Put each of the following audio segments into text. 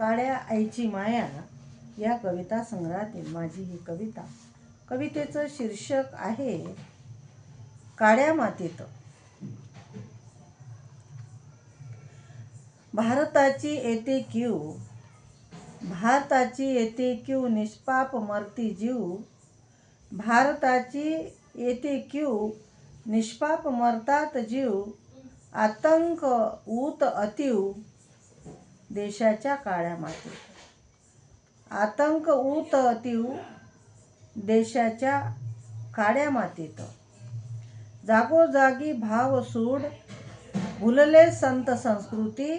काळ्या आईची माया या कविता संग्रहातील माझी ही कविता. कवितेचं शीर्षक आहे काळ्या मातीत. भारताची येते क्यू भारताची येते क्यू निष्पाप मरती जीव भारताची येते क्यू निष्पाप मरतात जीव आतंक ऊत अतीव. देशाच्या काळ्या मातीत. आतंक ऊत तीव देशाच्या काळ्या मातीत. जागोजागी भाव सूड भुलले संत संस्कृती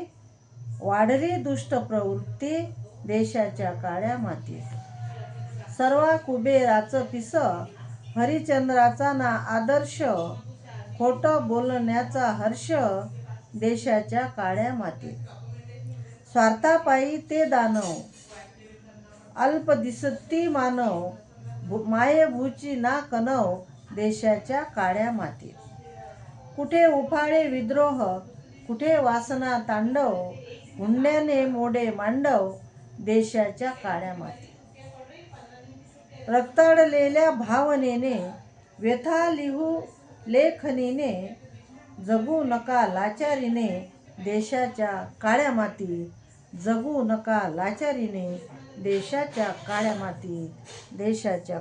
वाढली दुष्ट प्रवृत्ती देशाच्या काळ्या मातीत. सर्वा कुबेराचं पिस हरिचंद्राचा ना आदर्श खोटं बोलण्याचा हर्ष देशाच्या काळ्या मातीत. स्वार्थापायी ते दानव. अल्प दिसती मानव. मायेभूची ना कनव देशाच्या काळ्या मातीत. कुठे उफाळे विद्रोह कुठे वासना तांडव हुंड्याने मोडे मांडव देशाच्या काळ्या मातीत. रक्ताडलेल्या भावनेने व्यथा लिहू लेखनीने जगू नका लाचारीने देशाच्या काळ्या मातीत जगू नका लाचारीने देशाच्या काळ्या मातीत देशाच्या